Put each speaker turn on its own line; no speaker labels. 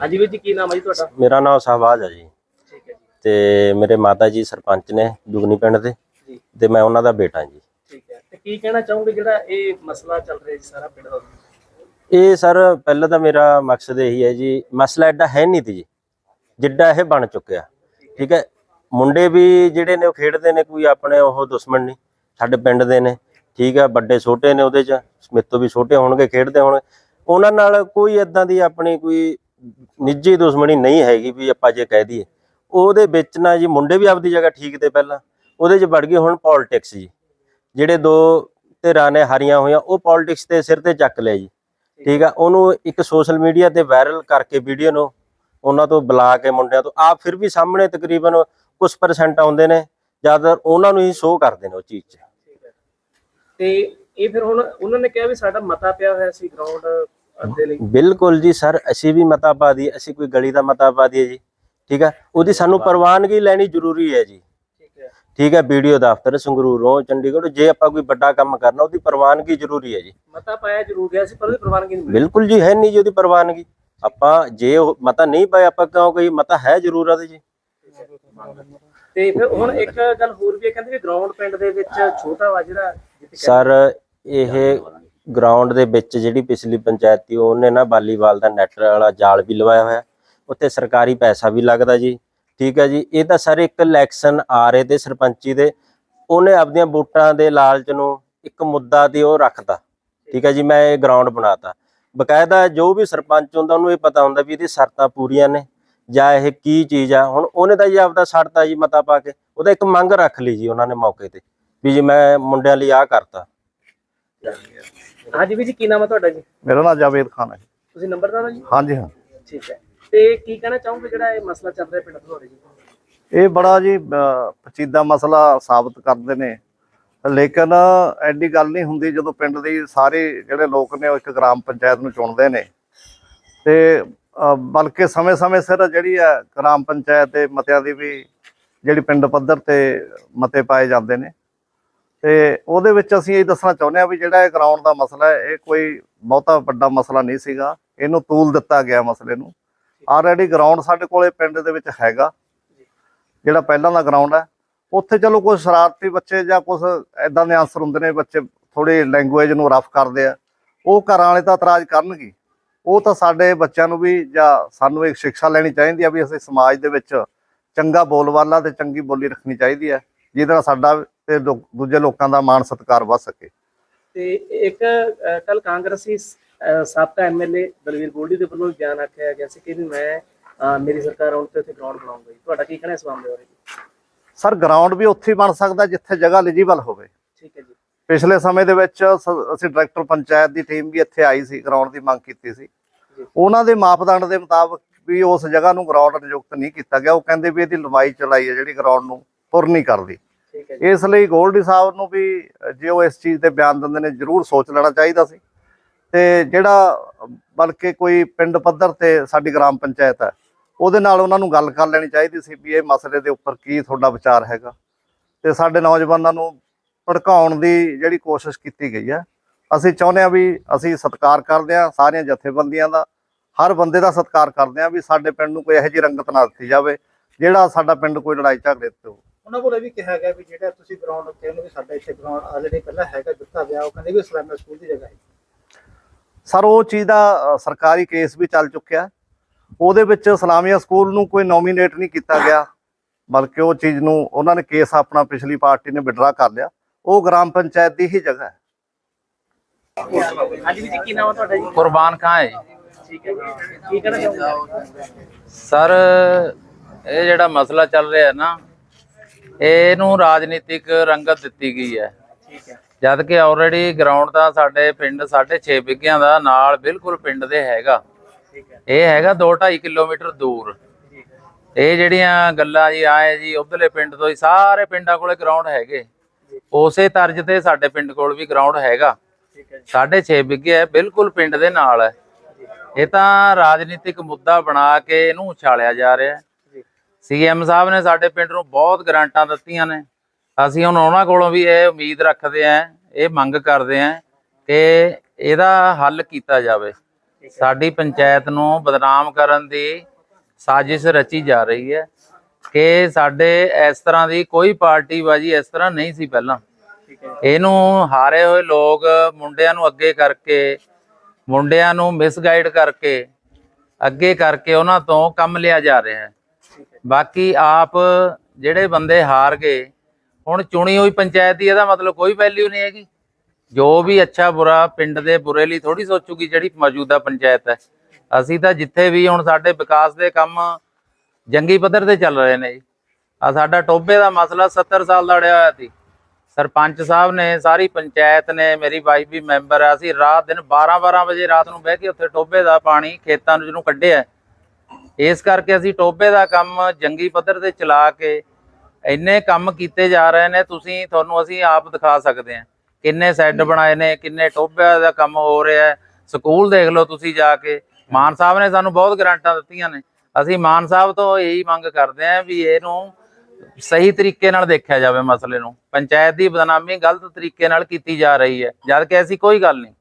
ਹਾਂਜੀ ਵੀਰ ਜੀ ਕੀ ਨਾਮ ਹੈ ਜੀ ਤੁਹਾਡਾ?
ਮੇਰਾ ਨਾਮ ਸ਼ਹਬਾਜ਼ ਹੈ ਜੀ।
ਠੀਕ ਹੈ ਜੀ।
ਤੇ ਮੇਰੇ ਮਾਤਾ ਜੀ ਸਰਪੰਚ ਨੇ ਦੁਗਨੀ ਪਿੰਡ ਦੇ।
ਜੀ।
ਤੇ ਮੈਂ ਉਹਨਾਂ ਦਾ ਬੇਟਾ ਜੀ।
ਠੀਕ ਹੈ। ਤੇ ਕੀ ਕਹਿਣਾ ਚਾਹੋਗੇ ਜਿਹੜਾ ਇਹ ਮਸਲਾ ਚੱਲ ਰਿਹਾ ਜੀ ਸਾਰਾ ਪਿੰਡ ਦਾ?
ਇਹ ਸਰ ਪਹਿਲਾਂ ਤਾਂ ਮੇਰਾ ਮਕਸਦ ਇਹੀ ਹੈ ਜੀ ਮਸਲਾ ਐਡਾ ਹੈ ਨਹੀਂ ਤੀ ਜੀ ਜਿੱਡਾ ਇਹ ਬਣ ਚੁੱਕਿਆ। ਠੀਕ ਹੈ ਮੁੰਡੇ ਵੀ ਜਿਹੜੇ ਨੇ ਉਹ ਖੇਡਦੇ ਨੇ ਕੋਈ ਆਪਣੇ ਉਹ ਦੁਸ਼ਮਣ ਨਹੀਂ ਸਾਡੇ ਪਿੰਡ ਦੇ ਨੇ। ਠੀਕ ਹੈ ਵੱਡੇ ਛੋਟੇ ਨੇ ਉਹਦੇ ਚ ਮੇਰੇ ਤੋਂ ਵੀ ਛੋਟੇ ਹੋਣਗੇ ਖੇਡਦੇ ਹੋਣਗੇ। ਉਹਨਾਂ ਨਾਲ ਕੋਈ ਇਦਾਂ ਦੀ ਆਪਣੀ ਕੋਈ ਨਿੱਜੀ ਦੁਸ਼ਮਣੀ ਨਹੀਂ ਹੈਗੀ ਵੀ ਆਪਾਂ ਜੇ ਕਹਿ ਦਈਏ। ਉਹਦੇ ਵਿੱਚ ਨਾ ਜੀ ਮੁੰਡੇ ਵੀ ਆਪਦੀ ਜਗ੍ਹਾ ਠੀਕ ਤੇ ਪਹਿਲਾਂ, ਉਹਦੇ 'ਚ ਵੜ ਗਏ ਹੁਣ ਪੋਲਿਟਿਕਸ ਜੀ। ਜਿਹੜੇ ਦੋ ਧਿਰਾਂ ਨੇ ਹਾਰੀਆਂ ਹੋਈਆਂ, ਉਹ ਪੋਲਿਟਿਕਸ ਦੇ ਸਿਰ ਤੇ ਚੱਕ ਲਿਆ ਜੀ। ਠੀਕ ਆ, ਉਹਨੂੰ ਇੱਕ ਸੋਸ਼ਲ ਮੀਡੀਆ ਤੇ ਵਾਇਰਲ ਕਰਕੇ ਵੀਡੀਓ ਨੂੰ ਉਹਨਾਂ ਤੋਂ ਬੁਲਾ ਕੇ ਮੁੰਡਿਆਂ ਤੋਂ, ਆਪ ਫਿਰ ਵੀ ਸਾਹਮਣੇ ਤਕਰੀਬਨ ਕੁਝ ਪਰਸੈਂਟ ਆਉਂਦੇ ਨੇ, ਜ਼ਿਆਦਾਤਰ ਉਹਨਾਂ ਨੂੰ ਹੀ ਸ਼ੋਅ ਕਰਦੇ ਨੇ ਉਹ ਚੀਜ਼ 'ਚ।
ਠੀਕ ਤੇ ਇਹ ਫਿਰ ਹੁਣ ਉਹਨਾਂ ਨੇ ਕਿਹਾ ਵੀ ਸਾਡਾ ਮਤਾ ਪਿਆ ਹੋਇਆ ਸੀ ਗਰਾਊਂਡ
ਬਿਲਕੁਲ ਜੀ ਸਰ ਅਸੀਂ ਵੀ ਮਤਾ ਪਾ ਦਈਏ ਅਸੀਂ ਕੋਈ ਗਲੀ ਦਾ ਮਤਾ ਪਾ ਦਈਏ ਜੀ ਠੀਕ ਆ? ਉਹਦੀ ਸਾਨੂੰ ਪ੍ਰਵਾਨਗੀ ਲੈਣੀ ਜ਼ਰੂਰੀ ਹੈ ਜੀ।
ਠੀਕ ਹੈ।
ਠੀਕ ਹੈ ਵੀਡੀਓ ਦਫ਼ਤਰ ਸੰਗਰੂਰੋਂ ਚੰਡੀਗੜ੍ਹ ਜੇ ਆਪਾਂ ਕੋਈ ਵੱਡਾ ਕੰਮ ਕਰਨਾ ਉਹਦੀ ਪ੍ਰਵਾਨਗੀ ਜ਼ਰੂਰੀ ਹੈ ਜੀ।
ਮਤਾ ਪਾਇਆ ਜ਼ਰੂਰ ਗਿਆ ਸੀ ਪਰ ਉਹਦੀ ਪ੍ਰਵਾਨਗੀ ਨਹੀਂ
ਬਿਲਕੁਲ ਜੀ ਹੈ ਨਹੀਂ ਜੀ ਉਹਦੀ ਪ੍ਰਵਾਨਗੀ। ਆਪਾਂ ਜੇ ਉਹ ਮਤਾ ਨਹੀਂ ਪਾਇਆ ਆਪਾਂ ਕਿਉਂ ਕੋਈ ਮਤਾ ਹੈ ਜ਼ਰੂਰ ਉਹਦੇ ਜੀ।
ਤੇ ਫਿਰ ਹੁਣ ਇੱਕ ਗੱਲ ਹੋਰ ਵੀ ਹੈ ਕਹਿੰਦੇ ਵੀ ਗਰਾਊਂਡ ਪਿੰਡ ਦੇ ਵਿੱਚ ਛੋਟਾ ਵਾ ਜਿਹੜਾ
ਸਰ ਇਹ ਗਰਾਊਂਡ ਦੇ ਵਿੱਚ ਜਿਹੜੀ ਪਿਛਲੀ ਪੰਚਾਇਤ ਸੀ, ਉਹਨੇ ਨਾ ਵਾਲੀਬਾਲ ਦਾ ਨੈਟ ਵਾਲਾ ਜਾਲ ਵੀ ਲਵਾਇਆ ਹੋਇਆ। ਉੱਤੇ ਸਰਕਾਰੀ ਪੈਸਾ ਵੀ ਲੱਗਦਾ ਜੀ। ਠੀਕ ਹੈ ਜੀ, ਇਹ ਤਾਂ ਸਰ ਇੱਕ ਇਲੈਕਸ਼ਨ ਆ ਰਹੇ ਤੇ ਸਰਪੰਚੀ ਦੇ। ਉਹਨੇ ਆਪਦੀਆਂ ਵੋਟਾਂ ਦੇ ਲਾਲਚ ਨੂੰ ਇੱਕ ਮੁੱਦਾ ਤੇ ਉਹ ਰੱਖਦਾ ਠੀਕ ਹੈ ਜੀ, ਮੈਂ ਇਹ ਗਰਾਊਂਡ ਬਣਾਤਾ। ਬਕਾਇਦਾ ਜੋ ਵੀ ਸਰਪੰਚ ਹੁੰਦਾ, ਉਹਨੂੰ ਇਹ ਪਤਾ ਹੁੰਦਾ ਵੀ ਇਹਦੀ ਸ਼ਰਤਾਂ ਪੂਰੀਆਂ ਨੇ, ਜਾਂ ਇਹ ਕੀ ਚੀਜ਼ ਆ। ਹੁਣ ਉਹਨੇ ਤਾਂ ਜੀ ਆਪਦਾ ਛੱਡਤਾ ਜੀ ਮਤਾ ਪਾ ਕੇ, ਉਹਦਾ ਇੱਕ ਮੰਗ ਰੱਖ ਲਈ ਜੀ ਉਹਨਾਂ ਨੇ ਮੌਕੇ ਤੇ, ਵੀ ਜੀ ਮੈਂ ਮੁੰਡਿਆਂ ਲਈ ਆਹ ਕਰਤਾ।
ਹਾਂਜੀ ਵੀਰ ਜੀ ਕੀ ਨਾਮ ਹੈ ਤੁਹਾਡਾ ਜੀ?
ਮੇਰਾ ਨਾਮ ਜਾਵੇਦ ਖਾਨ ਹੈ।
ਤੁਸੀਂ ਨੰਬਰਦਾਰ ਹੋ ਜੀ?
ਹਾਂਜੀ ਹਾਂ।
ਠੀਕ ਹੈ। ਤੇ ਕੀ ਕਹਿਣਾ ਚਾਹੋਗੇ ਜਿਹੜਾ ਇਹ ਮਸਲਾ ਚੱਲ ਰਿਹਾ ਪਿੰਡ ਧਨੌਰੇ ਜੀ?
ਇਹ ਬੜਾ ਜੀ ਪਚੀਦਾ ਮਸਲਾ ਸਾਬਤ ਕਰਦੇ ਨੇ। ਲੇਕਿਨ ਐਡੀ ਗੱਲ ਨਹੀਂ ਹੁੰਦੀ ਜਦੋਂ ਪਿੰਡ ਦੇ ਸਾਰੇ ਜਿਹੜੇ ਲੋਕ ਨੇ ਉਹ ਇੱਕ ਗ੍ਰਾਮ ਪੰਚਾਇਤ ਨੂੰ ਚੁਣਦੇ ਨੇ। ਤੇ ਬਲਕਿ ਸਮੇਂ-ਸਮੇਂ ਸਿਰ ਜਿਹੜੀ ਹੈ ਗ੍ਰਾਮ ਪੰਚਾਇਤ ਦੇ ਮਤਿਆਂ ਦੀ ਵੀ ਜਿਹੜੀ ਪਿੰਡ ਪੱਧਰ ਤੇ ਮਤੇ ਪਾਏ ਜਾਂਦੇ ਨੇ। ਤੇ ਉਹਦੇ ਵਿੱਚ ਅਸੀਂ ਇਹ ਦੱਸਣਾ ਚਾਹੁੰਦੇ ਹਾਂ ਵੀ ਜਿਹੜਾ ਇਹ ਗਰਾਊਂਡ ਦਾ ਮਸਲਾ ਹੈ, ਇਹ ਕੋਈ ਬਹੁਤਾ ਵੱਡਾ ਮਸਲਾ ਨਹੀਂ ਸੀਗਾ। ਇਹਨੂੰ ਤੂਲ ਦਿੱਤਾ ਗਿਆ ਮਸਲੇ ਨੂੰ। ਆਲਰੇਡੀ ਗਰਾਊਂਡ ਸਾਡੇ ਕੋਲੇ ਪਿੰਡ ਦੇ ਵਿੱਚ ਹੈਗਾ। ਜਿਹੜਾ ਪਹਿਲਾਂ ਦਾ ਗਰਾਊਂਡ ਹੈ, ਉੱਥੇ ਚਲੋ ਕੁਝ ਸ਼ਰਾਰਤੀ ਬੱਚੇ ਜਾਂ ਕੁਝ ਐਦਾਂ ਦੇ ਆਨਸਰ ਹੁੰਦੇ ਨੇ, ਬੱਚੇ ਥੋੜੀ ਲੈਂਗੁਏਜ ਨੂੰ ਰਫ ਕਰਦੇ ਆ। ਉਹ ਘਰਾਂ ਵਾਲੇ ਤਾਂ ਇਤਰਾਜ਼ ਕਰਨਗੇ। ਉਹ ਤਾਂ ਸਾਡੇ ਬੱਚਿਆਂ ਨੂੰ ਵੀ ਜਾਂ ਸਾਨੂੰ ਇੱਕ ਸਿੱਖਿਆ ਲੈਣੀ ਚਾਹੀਦੀ ਆ ਵੀ ਅਸੀਂ ਸਮਾਜ ਦੇ ਵਿੱਚ ਚੰਗਾ ਬੋਲਬਾਲਾ ਤੇ ਚੰਗੀ ਬੋਲੀ ਰੱਖਣੀ ਚਾਹੀਦੀ ਹੈ ਜਿਹਦੇ ਨਾਲ ਸਾਡਾ ਤੇ ਦੂਜੇ ਲੋਕਾਂ ਦਾ ਮਾਣ ਸਤਿਕਾਰ ਵੱਧ ਸਕੇ।
ਤੇ ਇੱਕ ਕੱਲ ਕਾਂਗਰਸੀ ਸਾਬਕਾ ਐਮਐਲਏ ਬਲਵੀਰ ਗੋਲਡੀ ਦੇ ਵੱਲੋਂ ਬਿਆਨ ਆਖਿਆ ਗਿਆ ਸੀ ਕਿ ਵੀ ਮੈਂ ਮੇਰੀ ਸਰਕਾਰ ਆਉਣ ਤੇ ਉੱਥੇ ਗਰਾਊਂਡ ਬਣਾਉਂਗਾ ਤੁਹਾਡਾ ਕੀ ਕਹਿਣਾ ਇਸ ਮਾਮਲੇ ਬਾਰੇ?
ਸਰ ਗਰਾਊਂਡ ਵੀ ਉੱਥੇ ਬਣ ਸਕਦਾ ਜਿੱਥੇ ਜਗ੍ਹਾ ਐਲੀਜੀਬਲ ਹੋਵੇ।
ਠੀਕ ਹੈ ਜੀ।
ਪਿਛਲੇ ਸਮੇਂ ਦੇ ਵਿੱਚ ਅਸੀਂ ਡਾਇਰੈਕਟਰ ਪੰਚਾਇਤ ਦੀ ਟੀਮ ਵੀ ਇੱਥੇ ਆਈ ਸੀ ਗਰਾਊਂਡ ਦੀ ਮੰਗ ਕੀਤੀ ਸੀ। ਉਹਨਾਂ ਦੇ ਮਾਪਦੰਡ ਦੇ ਮੁਤਾਬਕ ਵੀ ਉਸ ਜਗ੍ਹਾ ਨੂੰ ਗਰਾਊਂਡ ਨਿਯੁਕਤ ਨਹੀਂ ਕੀਤਾ ਗਿਆ। ਉਹ ਕਹਿੰਦੇ ਵੀ ਇਹਦੀ ਲੰਬਾਈ ਚੌੜਾਈ ਹੈ ਜਿਹੜੀ ਗਰਾਊਂਡ ਨੂੰ ਪੁਰ ਨਹੀਂ ਕਰਦੀ। ਇਸ ਲਈ ਗੋਲਡੀ ਸਾਹਿਬ ਨੂੰ ਵੀ ਜੇ ਉਹ ਇਸ ਚੀਜ਼ ਤੇ ਬਿਆਨ ਦਿੰਦੇ ਨੇ, ਜ਼ਰੂਰ ਸੋਚ ਲੈਣਾ ਚਾਹੀਦਾ ਸੀ। ਤੇ ਜਿਹੜਾ ਬਲਕਿ ਕੋਈ ਪਿੰਡ ਪੱਧਰ ਤੇ ਸਾਡੀ ਗ੍ਰਾਮ ਪੰਚਾਇਤ ਹੈ, ਉਹਦੇ ਨਾਲ ਉਹਨਾਂ ਨੂੰ ਗੱਲ ਕਰ ਲੈਣੀ ਚਾਹੀਦੀ ਸੀ ਵੀ ਇਹ ਮਸਲੇ ਦੇ ਉੱਪਰ ਕੀ ਤੁਹਾਡਾ ਵਿਚਾਰ ਹੈਗਾ। ਤੇ ਸਾਡੇ ਨੌਜਵਾਨਾਂ ਨੂੰ ਭੜਕਾਉਣ ਦੀ ਜਿਹੜੀ ਕੋਸ਼ਿਸ਼ ਕੀਤੀ ਗਈ ਹੈ, ਅਸੀਂ ਚਾਹੁੰਦੇ ਹਾਂ ਵੀ ਅਸੀਂ ਸਤਿਕਾਰ ਕਰਦੇ ਹਾਂ ਸਾਰੀਆਂ ਜਥੇਬੰਦੀਆਂ ਦਾ, ਹਰ ਬੰਦੇ ਦਾ ਸਤਿਕਾਰ ਕਰਦੇ ਹਾਂ ਵੀ ਸਾਡੇ ਪਿੰਡ ਨੂੰ ਕੋਈ ਇਹੋ ਜਿਹੀ ਰੰਗਤ ਨਾ ਦਿੱਤੀ ਜਾਵੇ, ਜਿਹੜਾ ਸਾਡਾ ਪਿੰਡ ਕੋਈ ਲੜਾਈ ਝਗੜੇ ਤੇ ਹੋ
ਉਹਨਾਂ ਕੋਲ ਇਹ ਵੀ ਕਿਹਾ ਗਿਆ ਵੀ ਜਿਹੜਾ ਤੁਸੀਂ ਗਰਾਊਂਡ ਕਹਿੰਦੇ ਵੀ ਸਾਡਾ ਇੱਥੇ ਗਰਾਊਂਡ ਆਲਰੇਡੀ ਪਹਿਲਾਂ ਹੈਗਾ ਦਿੱਤਾ ਗਿਆ ਉਹ ਕਹਿੰਦੇ ਵੀ ਇਸਲਾਮਿਕ ਸਕੂਲ ਦੀ ਜਗ੍ਹਾ ਹੈ।
ਸਰ ਉਹ ਚੀਜ਼ ਦਾ ਸਰਕਾਰੀ ਕੇਸ ਵੀ ਚੱਲ ਚੁੱਕਿਆ। ਉਹਦੇ ਵਿੱਚ ਇਸਲਾਮੀਆ ਸਕੂਲ ਨੂੰ ਕੋਈ ਨੋਮੀਨੇਟ ਨਹੀਂ ਕੀਤਾ ਗਿਆ ਬਲਕਿ ਉਹ ਚੀਜ਼ ਨੂੰ ਉਹਨਾਂ ਨੇ ਕੇਸ ਆਪਣਾ ਪਿਛਲੀ ਪਾਰਟੀ ਨੇ ਵਿਡਰਾ ਕਰ ਲਿਆ। ਉਹ ਗ੍ਰਾਮ ਪੰਚਾਇਤ ਦੀ ਹੀ ਜਗ੍ਹਾ ਹੈ।
ਹਾਂਜੀ ਜੀ ਕੀ ਨਾਮ ਤੁਹਾਡਾ ਜੀ?
ਕੁਰਬਾਨ ਖਾਂ ਹੈ। ਜੀ
ਠੀਕ ਹੈ ਜੀ। ਕੀ ਕਹਿਣਾ ਚਾਹੋਗੇ?
ਸਰ ਇਹ ਜਿਹੜਾ ਮਸਲਾ ਚੱਲ ਰਿਹਾ ਹੈ ਨਾ ਇਹਨੂੰ ਰਾਜਨੀਤਿਕ ਰੰਗਤ ਦਿੱਤੀ ਗਈ ਹੈ।
ਠੀਕ ਹੈ।
ਜਦ ਕਿ ਆਲਰੇਡੀ ਗਰਾਊਂਡ ਤਾਂ ਸਾਡੇ ਪਿੰਡ 6.5 ਵਿਗਿਆਂ ਦਾ ਨਾਲ ਬਿਲਕੁਲ ਪਿੰਡ ਦੇ ਹੈਗਾ।
ਠੀਕ ਹੈ।
ਇਹ ਹੈਗਾ 2.5 ਕਿਲੋਮੀਟਰ ਦੂਰ। ਇਹ ਜਿਹੜੀਆਂ ਗੱਲਾਂ ਜੀ ਆਏ ਜੀ ਉਧਰਲੇ ਪਿੰਡ ਤੋਂ ਹੀ ਸਾਰੇ ਪਿੰਡਾਂ ਕੋਲੇ ਗਰਾਊਂਡ ਹੈਗੇ। ਉਸੇ ਤਰਜ ਤੇ ਸਾਡੇ ਪਿੰਡ ਕੋਲ ਵੀ ਗਰਾਊਂਡ ਹੈਗਾ।
ਠੀਕ ਹੈ ਜੀ।
ਸਾਢੇ 6 ਵਿਗੇ ਹੈ ਬਿਲਕੁਲ ਪਿੰਡ ਦੇ ਨਾਲ ਹੈ। ਇਹ ਤਾਂ ਰਾਜਨੀਤਿਕ ਮੁੱਦਾ ਬਣਾ ਕੇ ਇਹਨੂੰ ਉਛਾਲਿਆ ਜਾ ਰਿਹਾ ਹੈ। ਸੀਐਮ ਸਾਹਿਬ ਨੇ ਸਾਡੇ ਪਿੰਡ ਨੂੰ ਬਹੁਤ ਗ੍ਰਾਂਟਾਂ ਦਿੱਤੀਆਂ ਨੇ। ਅਸੀਂ ਹੁਣ ਉਹਨਾਂ ਕੋਲੋਂ ਵੀ ਇਹ ਉਮੀਦ ਰੱਖਦੇ ਆਂ ਇਹ ਮੰਗ ਕਰਦੇ ਆਂ ਕਿ ਇਹਦਾ ਹੱਲ ਕੀਤਾ ਜਾਵੇ। ਸਾਡੀ ਪੰਚਾਇਤ ਨੂੰ ਬਦਨਾਮ ਕਰਨ ਦੀ ਸਾਜ਼ਿਸ਼ ਰਚੀ ਜਾ ਰਹੀ ਹੈ ਕਿ ਸਾਡੇ ਇਸ ਤਰ੍ਹਾਂ ਦੀ ਕੋਈ ਪਾਰਟੀ ਬਾਜੀ ਇਸ ਤਰ੍ਹਾਂ ਨਹੀਂ ਸੀ ਪਹਿਲਾਂ। ਇਹਨੂੰ ਹਾਰੇ ਹੋਏ ਲੋਕ ਮੁੰਡਿਆਂ ਨੂੰ ਅੱਗੇ ਕਰਕੇ, ਮੁੰਡਿਆਂ ਨੂੰ ਮਿਸਗਾਈਡ ਕਰਕੇ, ਅੱਗੇ ਕਰਕੇ ਉਹਨਾਂ ਤੋਂ ਕੰਮ ਲਿਆ ਜਾ ਰਿਹਾ ਹੈ। ਬਾਕੀ ਆਪ ਜਿਹੜੇ ਬੰਦੇ ਹਾਰ ਗਏ, ਹੁਣ ਚੁਣੀ ਹੋਈ ਪੰਚਾਇਤ ਦੀ ਇਹਦਾ ਮਤਲਬ ਕੋਈ ਵੈਲਿਊ ਨਹੀਂ ਹੈਗੀ। ਜੋ ਵੀ ਅੱਛਾ ਬੁਰਾ ਪਿੰਡ ਦੇ ਬੁਰੇ ਲਈ ਥੋੜੀ ਸੋਚੂਗੀ ਜਿਹੜੀ ਮੌਜੂਦਾ ਪੰਚਾਇਤ ਹੈ। ਅਸੀਂ ਤਾਂ ਜਿੱਥੇ ਵੀ ਹੁਣ ਸਾਡੇ ਵਿਕਾਸ ਦੇ ਕੰਮ ਜੰਗੀ ਪੱਧਰ ਤੇ ਚੱਲ ਰਹੇ ਨੇ ਜੀ। ਆ ਸਾਡਾ ਟੋਬੇ ਦਾ ਮਸਲਾ 70 ਸਾਲ ਦਾ ਅੜਿਆ ਹੋਇਆ ਸੀ। ਸਰਪੰਚ ਸਾਹਿਬ ਨੇ, ਸਾਰੀ ਪੰਚਾਇਤ ਨੇ, ਮੇਰੀ ਵਾਈਫ ਵੀ ਮੈਂਬਰ ਆ, ਅਸੀਂ ਰਾਤ ਦਿਨ 12 12 ਵਜੇ ਰਾਤ ਨੂੰ ਬਹਿ ਕੇ ਉੱਥੇ ਟੋਬੇ ਦਾ ਪਾਣੀ ਖੇਤਾਂ ਨੂੰ ਜਿਹਨੂੰ ਕੱਢਿਆ ਇਸ ਕਰਕੇ ਅਸੀਂ ਟੋਬੇ ਦਾ ਕੰਮ ਜੰਗੀ ਪੱਧਰ ਤੇ ਚਲਾ ਕੇ ਇੰਨੇ ਕੰਮ ਕੀਤੇ ਜਾ ਰਹੇ ਨੇ ਤੁਸੀਂ ਤੁਹਾਨੂੰ ਅਸੀਂ ਆਪ ਦਿਖਾ ਸਕਦੇ ਹਾਂ। ਕਿੰਨੇ ਸੈੱਡ ਬਣਾਏ ਨੇ ਕਿੰਨੇ ਟੋਬਿਆਂ ਦਾ ਕੰਮ ਹੋ ਰਿਹਾ ਸਕੂਲ ਦੇਖ ਲਓ ਤੁਸੀਂ ਜਾ ਕੇ। ਮਾਨ ਸਾਹਿਬ ਨੇ ਸਾਨੂੰ ਬਹੁਤ ਗਰੰਟਾਂ ਦਿੱਤੀਆਂ ਨੇ। ਅਸੀਂ ਮਾਨ ਸਾਹਿਬ ਤੋਂ ਇਹੀ ਮੰਗ ਕਰਦੇ ਹਾਂ ਵੀ ਇਹਨੂੰ ਸਹੀ ਤਰੀਕੇ ਨਾਲ ਦੇਖਿਆ ਜਾਵੇ ਮਸਲੇ ਨੂੰ। ਪੰਚਾਇਤ ਦੀ ਬਦਨਾਮੀ ਗਲਤ ਤਰੀਕੇ ਨਾਲ ਕੀਤੀ ਜਾ ਰਹੀ ਹੈ। ਜਦ ਕਿ ਐਸੀ ਕੋਈ ਗੱਲ ਨਹੀਂ।